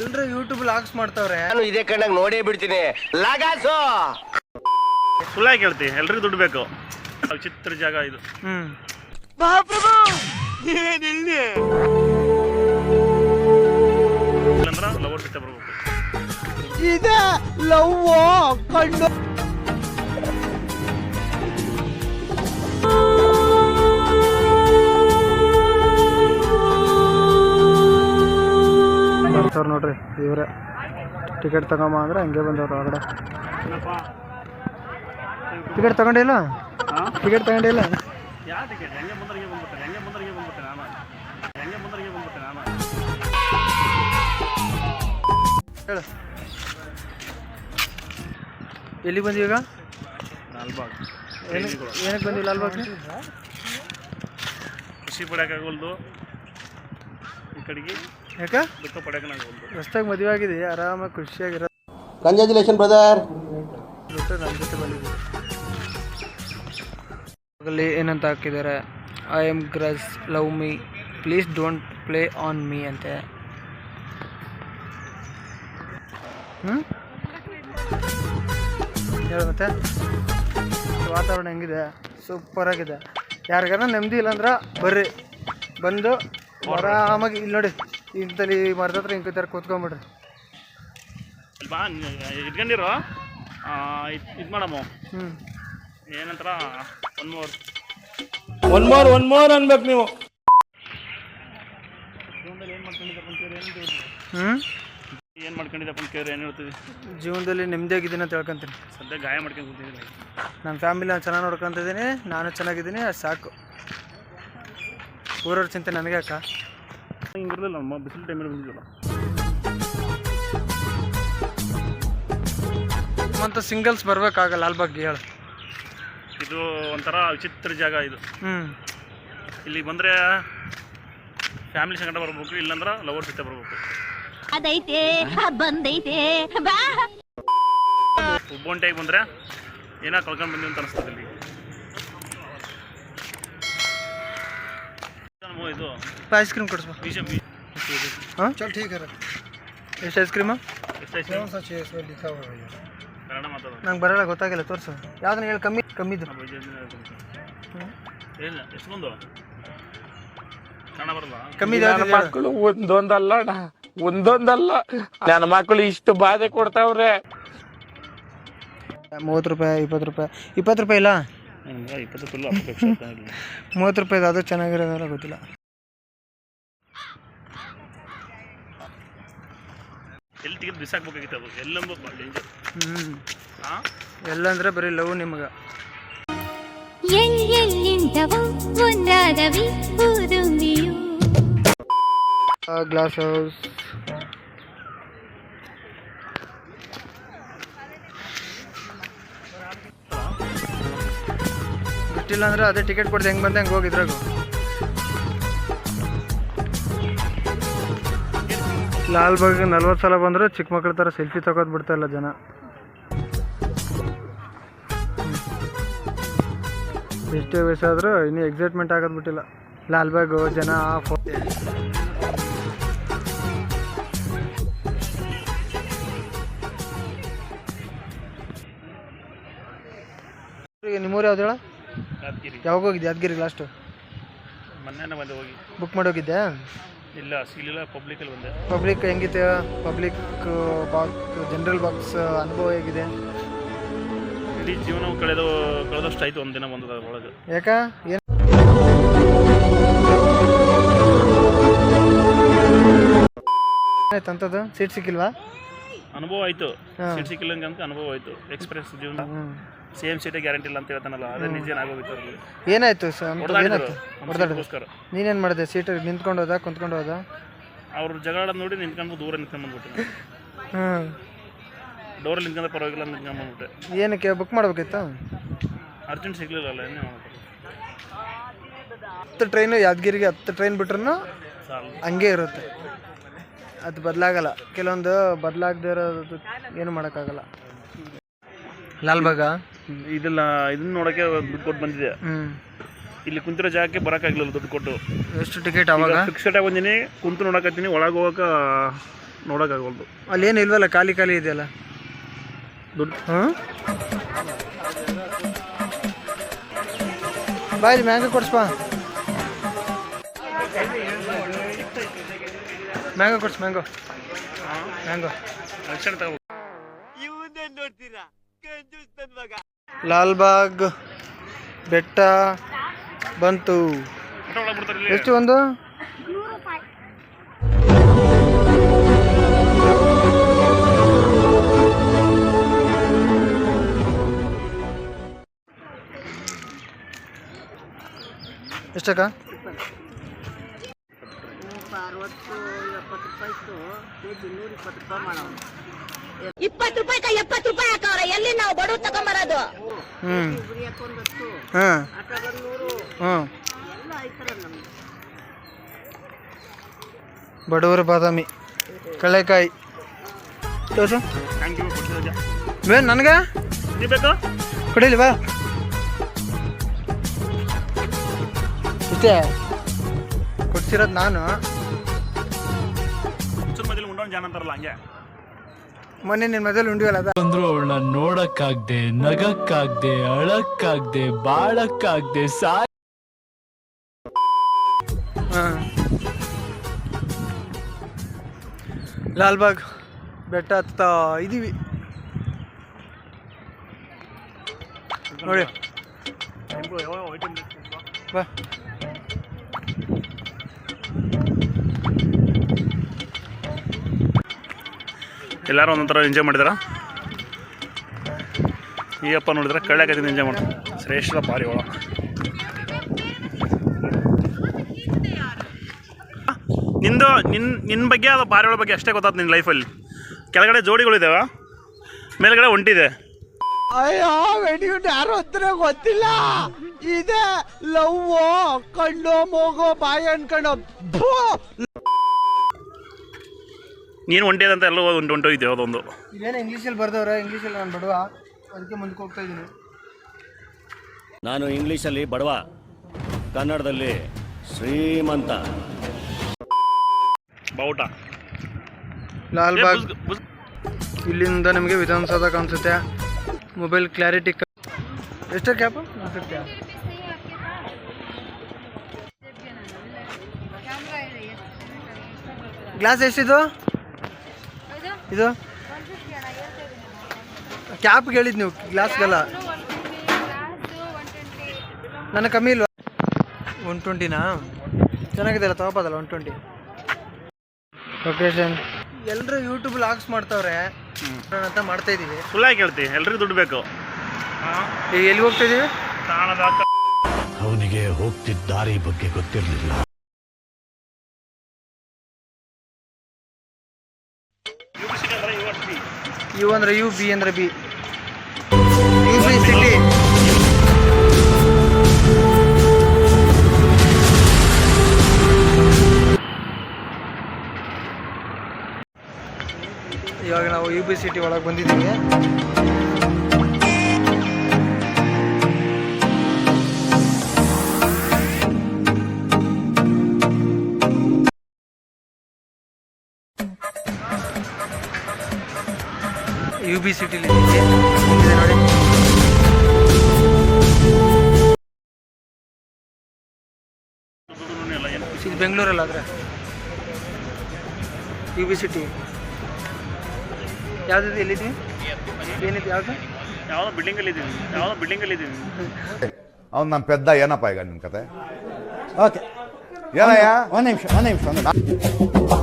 ಎಲ್ಲರೂ YouTube vlogs ಮಾಡ್ತಾವ್ರೆ. ನಾನು ಇದೇ ಕಣ್ಣಾಗ ನೋಡೇ ಬಿಡ್ತೀನಿ. ಲಗಾಸು! ಸುಳ್ಳಾಗಿ ಕೇಳ್ತಿ ಎಲ್ರಿಗೂ ದುಡ್ಡು ಬೇಕು. ಚಿತ್ರ ಜಾಗ ಇದು. ಹ್ಮ್. ಇಲ್ಲಂದ್ರ ಲವರ್ ಜೊತೆ ಬರ್ಬೇಕು. ಇದೆ ಲವ್ ಕಣ್ಣು ಬರ್ತಾವ್ರ ನೋಡ್ರಿ, ಇವ್ರೆ. ಟಿಕೆಟ್ ತಗೊಂಬ ಅಂದ್ರೆ ಹಂಗೆ ಬಂದವ್ರು ಹೊರಗಡೆ ಟಿಕೆಟ್ ತಗೊಂಡಿಲ್ಲ ಟಿಕೆಟ್ ತಗೊಂಡಿಲ್ಲ ಎಲ್ಲಿ ಈಗ ಲಾಲ್ಬಾಗ್ ಏನಕ್ಕೆ ಬಂದೀವಿ ಲಾಲ್ಬಾಗ್ ಖುಷಿ ಪಡ್ಯೋಕ್ಕಾಗಲ್ದು ಈ ಕಡೆಗೆ. ಯಾಕೆ? ದುಃಖ ಪಡ್ಯೋಕ್ಕಾಗಲ್ದು ಹೊಸ್ದಾಗಿ ಮದುವೆ ಆಗಿದೆ ಆರಾಮಾಗಿ ಖುಷಿಯಾಗಿರೋ ಕಂಗ್ರ್ಯಾಚುಲೇಷನ್ ಬ್ರದರ್ ಬಿಟ್ಟು ನನ್ನ ಜೊತೆ ಬಂದಿದ್ದೀವಿ ಅಲ್ಲಿ ಏನಂತ ಹಾಕಿದ್ದಾರೆ I am gross love me please don't play on me ಅಂತೆ. ಹ್ಞೂ ಹೇಳು ಮತ್ತೆ. ವಾತಾವರಣ ಹೆಂಗಿದೆ? ಸೂಪರಾಗಿದೆ ಯಾರಿಗಾರ ನೆಮ್ಮದಿ ಇಲ್ಲಾಂದ್ರೆ ಬರ್ರಿ. ಬಂದು ಆರಾಮಾಗಿ ಇಲ್ಲಿ ನೋಡಿ ಇಂತಲ್ಲಿ ಮರದ ಹತ್ರ ಹಿಂಗೆ ಕೂತ್ಕೊಂಬಿಡ್ರಿ. ಅಲ್ಲಿ ಬಾ ಇಟ್ಕೊಂಡಿರೋ? ಇದು ಮಾಡಮ್ಮ ಹ್ಞೂ ಏನಂತರ? One more. One more one more ಅನ್ಬೇಕು ನೀವು. ಹ್ಞೂ ಏನು ಮಾಡ್ಕೊಂಡಿದ್ದಪ್ಪ ಅಂತ ಕೇಳಿದ್ರೆ ಏನು ಹೇಳ್ತೀವಿ ಜೀವನದಲ್ಲಿ ನೆಮ್ಮದಿಯಾಗಿದ್ದೀನಿ ಅಂತ ಹೇಳ್ಕೊಂತೀನಿ. ಸದ್ಯ ಗಾಯ ಮಾಡ್ಕೊಂಡು ಕೂತಿದ್ದೀನಿ. ನನ್ನ ಫ್ಯಾಮಿಲಿ ನಾನು ಚೆನ್ನಾಗಿ ನೋಡ್ಕೊತಿದ್ದೀನಿ ನಾನು ಚೆನ್ನಾಗಿದ್ದೀನಿ ಅದು ಸಾಕು. ಊರವ್ರ ಚಿಂತೆ ನನಗೆ ಅಕ್ಕ ಹಿಂಗಿರಲಿಲ್ಲ ನಮ್ಮ ಬಿಸಿಲು ಟೈಮಲ್ಲಿ ಬಂದಿದ್ದಲ್ಲ. ಮತ್ತು ಸಿಂಗಲ್ಸ್ ಬರ್ಬೇಕಾಗಲ್ಲ ಲಾಲ್ಬಾಗ್ ಹೇಳು. ಇದು ಒಂಥರ ವಿಚಿತ್ರ ಜಾಗ ಇದು. ಹ್ಞೂ ಇಲ್ಲಿ ಬಂದರೆ ಫ್ಯಾಮಿಲಿ ಸಂಗಡ ಬರ್ಬೇಕು ಇಲ್ಲಾಂದ್ರೆ ಲವರ್ ಜೊತೆ ಬರ್ಬೇಕು. ಅದೈತೆ ಬಂದೈತೆ ಬಾ. ಒಬ್ಬೊಂಟಾಗಿ ಬಂದರೆ ಏನೋ ಕಳ್ಕೊಂಡು ಬಂದಿ ಅಂತ ಅನಿಸ್ತದೆ ಇಲ್ಲಿ ನಮ್ಮ ಇದು. ಐಸ್ ಕ್ರೀಮ್ ಕೊಡಿಸ್ಬಾ ಬೀಜ ಹಾಂ? ಚಲ್ ಠೀಕ್ है ಎಷ್ಟು ಐಸ್ ಕ್ರೀಮು ಕನ್ನಡ ಮಾತಾಡೋದು. ನಂಗೆ ಬರಲ್ಲ ಗೊತ್ತಾಗಿಲ್ಲ ತೋರಿಸು. ಯಾವ್ದನ್ನ ಹೇಳಿ ಕಮ್ಮಿ ಕಮ್ಮಿದು. ಇಲ್ಲ ಎಷ್ಟು ಬಂದು? ಕನ್ನಡ ಬರಲ್ಲ ಕಮ್ಮಿ ನನ್ನ ಮಕ್ಕಳು ಒಂದೊಂದಲ್ಲ ಅಣ್ಣ. ಒಂದೊಂದಲ್ಲ. ನನ್ನ ಮಕ್ಕಳು ಇಷ್ಟು ಬಾಧೆ ಕೊಡ್ತಾವ್ರೆ. ಮೂವತ್ತು ರೂಪಾಯಿ ಇಪ್ಪತ್ತು ರೂಪಾಯಿ. ಇಪ್ಪತ್ತು ರೂಪಾಯಿ ಇಪ್ಪತ್ತು ಇಲ್ಲ ಮೂವತ್ತು ರೂಪಾಯಿ ಅದು ಚೆನ್ನಾಗಿರೋದಲ್ಲ ಗೊತ್ತಿಲ್ಲ. ಎಲ್ಲಿ ತೆಗೆದು ಬಿಸಾಕ್ಬೇಕಾಗಿತ್ತು ಅದು. ಎಲ್ಲಂಬ ಡೇಂಜರ್ ಹ್ಞೂ ಹಾಂ ಎಲ್ಲಂದ್ರೆ ಬರೀ ಲವ್ ನಿಮಗೆ. ಎಲ್ಲೆಲ್ಲಿಂದವೋ ಒಂದಾದವಿ ಊದುಂಬಿಯು. ಗ್ಲಾಸ್ ಹೌಸ್ ಗೊತ್ತಿಲ್ಲ ಅಂದ್ರೆ ಅದೇ ಟಿಕೆಟ್ ಕೊಡ್ದು ಹೆಂಗೆ ಬಂದೆ ಹೆಂಗ್ ಹೋಗಿದ್ರಾಗು ಲಾಲ್ಬಾಗ್ ನಲ್ವತ್ತು ಸಲ ಬಂದರೂ ಚಿಕ್ಕ ಮಕ್ಳ ಥರ ಸೆಲ್ಫಿ ತಗೋದು ಬಿಡ್ತಾ ಇಲ್ಲ ಜನ. ಎಷ್ಟೇ ವಯಸ್ಸಾದರೂ ಇನ್ನೂ ಎಕ್ಸೈಟ್ಮೆಂಟ್ ಆಗೋದು ಬಿಟ್ಟಿಲ್ಲ. ಲಾಲ್ಬಾಗು ಜನ ಫೋ ನಿಮ್ಮೂರು ಯಾವ್ದು ಹೇಳ? ಯಾವಾಗ ಹೋಗಿದ್ದೆ? ಯಾದಗಿರಿ ಲಾಸ್ಟು ಮೊನ್ನೆ ಹೋಗಿ. ಬುಕ್ ಮಾಡಿ ಹೋಗಿದ್ದೆ ಇಲ್ಲ ಸಿಗಲಿಲ್ಲ ಪಬ್ಲಿಕಲ್ಲಿ ಬಂದೆ. ಪಬ್ಲಿಕ್ ಹೆಂಗಿತ್ತು ಪಬ್ಲಿಕ್ ಬಾಕ್ಸ್ ಜನರಲ್ ಬಾಕ್ಸ್ ಅನುಭವ ಹೇಗಿದೆ? ಇಡೀ ಜೀವನ ಕಳೆದು ಕಳೆದಷ್ಟು ಆಯ್ತು ಒಂದಿನ ಬಂದದ ಒಳಗೆ ಯಾಕ? ಏನು? ಆಯ್ತು ಅಂಥದ್ದು? ಸೀಟ್ ಸಿಕ್ಕಿಲ್ವಾ? ಅನುಭವ ಆಯ್ತು. ಸೀಟ್ ಸಿಕ್ಕಿಲ್ಲಂಗೆ ಅಂತ ಅನುಭವ ಆಯ್ತು. ಎಕ್ಸ್ಪ್ರೆಸ್ ಜೀವನ. ಸೇಮ್ ಸೀಟೇ ಗ್ಯಾರಂಟಿ ಇಲ್ಲ ಅಂತ ಹೇಳ್ತಾನಲ್ಲ ಅದೇ ನಿಜ ಆಗೋಗಿತ್ತು ಅವ್ರಿಗೆ. ಏನಾಯ್ತು ಸರ್ ಏನಾಯ್ತು? ನೀನೇನು ಮಾಡಿದೆ? ಸೀಟ್ ನಿಂತ್ಕೊಂಡು ಹೋದ ಕುಂತ್ಕೊಂಡು ಹೋದ? ಅವ್ರ ಜಗಳ ನೋಡಿ ನಿಂತ್ಕೊಂಡು ದೂರ ನಿಂತ್ಕೊಂಡು ಬಂದ್ಬಿಟ್ಟೆ ಹ್ಞೂ ಡೋರಲ್ಲಿ ನಿಂತ್ಕೊಂಡ್ರೆ ಪರವಾಗಿಲ್ಲ ನಿಂತ್ಕೊಂಡು ಬಂದ್ಬಿಟ್ಟೆ ಏನಕ್ಕೆ ಬುಕ್ ಮಾಡ್ಬೇಕಿತ್ತು? ಅರ್ಜೆಂಟ್ ಸಿಗ್ಲಿಲ್ಲಲ್ಲ ಏನು ಮಾಡ್ಬೇಕು? ಹತ್ತು ಟ್ರೈನು ಯಾದಗಿರಿಗೆ ಹತ್ತು ಟ್ರೈನ್ ಬಿಟ್ರೂ ಹಂಗೆ ಇರುತ್ತೆ. ಅದು ಬದಲಾಗಲ್ಲ. ಕೆಲವೊಂದು ಬದಲಾಗದೆ ಇರೋದು ಏನು ಮಾಡೋಕ್ಕಾಗಲ್ಲ. ಲಾಲ್ಬಾಗ? ಇದೆಲ್ಲ ಇದನ್ನ ನೋಡೋಕೆ ದುಡ್ಡು ಕೊಟ್ಟು ಬಂದಿದೆ. ಹ್ಞೂ ಇಲ್ಲಿ ಕುಂತಿರೋ ಜಾಗಕ್ಕೆ ಬರೋಕ್ಕಾಗಲಿಲ್ಲ ದುಡ್ಡು ಕೊಟ್ಟು. ಎಷ್ಟು ಟಿಕೆಟ್ ಅವಾಗ? ಫಿಕ್ಸೆಡ್ ಆಗಿ ಬಂದಿನಿ ಕುಂತು ನೋಡಕತ್ತೀನಿ ಒಳಗೆ ಹೋಗಕ್ಕೆ ನೋಡೋಕ್ಕಾಗಲ್ದು ಅಲ್ಲೇನು ಇಲ್ವಲ್ಲ ಖಾಲಿ ಖಾಲಿ ಇದೆಯಲ್ಲ? ದುಡ್ಡು. ಹಾಂ? ಬಾಯ್ ಮ್ಯಾಂಗ ಕೊಡ್ಸ್ಪ ಮ್ಯಾಂಗೋ ಕೊಡ್ಸ್ ಮ್ಯಾಂಗೋ ಮ್ಯಾಂಗೋ ಲಕ್ಷಣ ತಗೋ. ಲಾಲ್ಬಾಗ್ ಬೆಟ್ಟ ಬಂತು. ಎಷ್ಟು ಒಂದು? ಎಷ್ಟಕ್ಕ? ಇಪ್ಪತ್ತು ರೂಪಾಯಿ ಎಪ್ಪತ್ತು ರೂಪಾಯಿ ಹಾಕವ್ರ. ಎಲ್ಲಿ ನಾವು ಬಡವ್ ತಗೊಂಬರೋದು? ಹ್ಮ್. ಹಾಂ ಹ್ಞೂ ಬಡವರ ಬಾದಾಮಿ. ಕಳೆಕಾಯಿ ಬೇ ನನಗೆ? ಕೊಡಿಲಿ ಬಾ. ಇಷ್ಟೇ. ಕೊಡ್ಸಿರೋದು ನಾನು. ಜಾನ ಅಂತಾರಲ್ಲ ಹಂಗೆ. ಮೊನ್ನೆ ನಿನ್ ಮೊದಲು ಉಂಡಿವಲ್ಲ ಅದ. ಅಂದ್ರು ಅವಳನ್ನ ನೋಡಕ್ಕಾಗ್ದೆ ನಗಕ್ಕಾಗ್ದೆ ಅಳಕ್ಕಾಗ್ದೆ ಬಾಳಕ್ಕಾಗ್ದೆ ಸಾ ಹಾಂ. ಲಾಲ್ಬಾಗ್ ಬೆಟ್ಟ ಹತ್ತಾ ಇದೀವಿ. ನೋಡಿ. ಬಾ. ಎಲ್ಲರೂ ಒಂದೊಂಥರ ಎಂಜಾಯ್ ಮಾಡಿದಾರ? ಈ ಅಪ್ಪ ನೋಡಿದ್ರೆ ಕಳ್ಳೆಕದಿಂದ ಎಂಜಾಯ್ ಮಾಡ್ತಾರೆ. ಶ್ರೇಷ್ಠ ಪಾರಿ ಒಳ. ನಿಂದು ನಿನ್ನ ನಿನ್ನ ಬಗ್ಗೆ ಅದು ಪಾರಿವಾಳ ಬಗ್ಗೆ ಅಷ್ಟೇ ಗೊತ್ತಾಯ್ತು ನಿನ್ನ ಲೈಫಲ್ಲಿ ಕೆಳಗಡೆ ಜೋಡಿಗಳಿದ್ದಾವೆ ಮೇಲ್ಗಡೆ ಒಂಟಿದೆ. ಅಯ್ಯೋ ವೆಡಿಯುಂಟು ಯಾರು ಹತ್ರ ಗೊತ್ತಿಲ್ಲ. ಇದೆ ಲವ್ ಕಣ್ಣು, ಮೂಗು, ಬಾಯಿ ಅನ್ಕೊಂಡು! ನೀನು ಹೊಂಟೇದಂತ ಎಲ್ಲ ಒಂದು ಇದೆ ಅದೊಂದು. ಇದೇನು ಇಂಗ್ಲೀಷಲ್ಲಿ ಬರ್ದವ್ರೆ ಇಂಗ್ಲೀಷಲ್ಲಿ ನಾನು ಬಡವ ಅದಕ್ಕೆ ಮುಂದಕ್ಕೆ ಹೋಗ್ತಾ ಇದ್ದೀನಿ. ನಾನು ಇಂಗ್ಲೀಷಲ್ಲಿ ಬಡವ ಕನ್ನಡದಲ್ಲಿ ಶ್ರೀಮಂತ. ಬಾವುಟ ಲಾಲ್ಬಾಗ್ ಇಲ್ಲಿಂದ ನಿಮಗೆ ವಿಧಾನಸೌಧ ಕಾಣಿಸುತ್ತೆ. ಮೊಬೈಲ್ ಕ್ಲಾರಿಟಿ ಎಷ್ಟು ಕ್ಯಾಪ್ ಗ್ಲಾಸ್ ಎಷ್ಟಿದು? ಇದು? ಕ್ಯಾಪ್ಗೆ ಹೇಳಿದ್ ನೀವು ಗ್ಲಾಸ್ಗೆಲ್ಲ ನನಗೆ ಕಮ್ಮಿ ಇಲ್ವಾ? ಒನ್ ಟ್ವೆಂಟಿನಾ ಚೆನ್ನಾಗಿದೆಯಲ್ಲ ತಗೋಬೋದಲ್ಲ ಒನ್ ಟ್ವೆಂಟಿ ಲೊಕೇಶನ್ ಎಲ್ಲರೂ ಯೂಟ್ಯೂಬ್ ಲಾಗ್ಸ್ ಮಾಡ್ತಾವ್ರೆ. ಅಂತ ಮಾಡ್ತಾ ಇದೀವಿ. ಸುಳ್ಳಾಗಿ ಹೇಳ್ತಿ ಎಲ್ರಿಗೂ ದುಡ್ಡು ಬೇಕು. ಈಗ ಎಲ್ಲಿ ಹೋಗ್ತಾ ಇದೀವಿ? ಅವನಿಗೆ ಹೋಗ್ತಿದ್ದ ದಾರಿ ಬಗ್ಗೆ ಗೊತ್ತಿರಲಿಲ್ಲ. ಯು ಅಂದ್ರೆ ಯು ಬಿ ಅಂದ್ರೆ ಬಿ ಬಿ ಸಿಟಿ ಇವಾಗ ನಾವು ಯು ಬಿ ಸಿಟಿ ಒಳಗೆ ಬಂದಿದ್ದೀವಿ. ಯು ಬಿ ಸಿಟಿಲಿ ಇದೆ ನೋಡಿ. ಇದು ಬೆಂಗಳೂರಲ್ಲಿ ಆದರೆ? ಯು ಬಿ ಸಿಟಿ ಯಾವ್ದಿದೆ ಎಲ್ಲಿದ್ದೀವಿ ಏನಿದೆ ಯಾವುದು? ಯಾವುದೋ ಬಿಲ್ಡಿಂಗಲ್ಲಿ ಇದ್ದೀವಿ ಯಾವುದೋ ಬಿಲ್ಡಿಂಗಲ್ಲಿ ಇದ್ದೀನಿ ಅವ್ನು ನಮ್ಮ ಪೆದ್ದ ಏನಪ್ಪ ಈಗ ನಿಮ್ಮ ಕತೆ? ಓಕೆ ಏನಯ್ಯ? ಒಂದು ನಿಮಿಷ ಒಂದು ನಿಮಿಷ ಒಂದು ನಿಮಿಷ.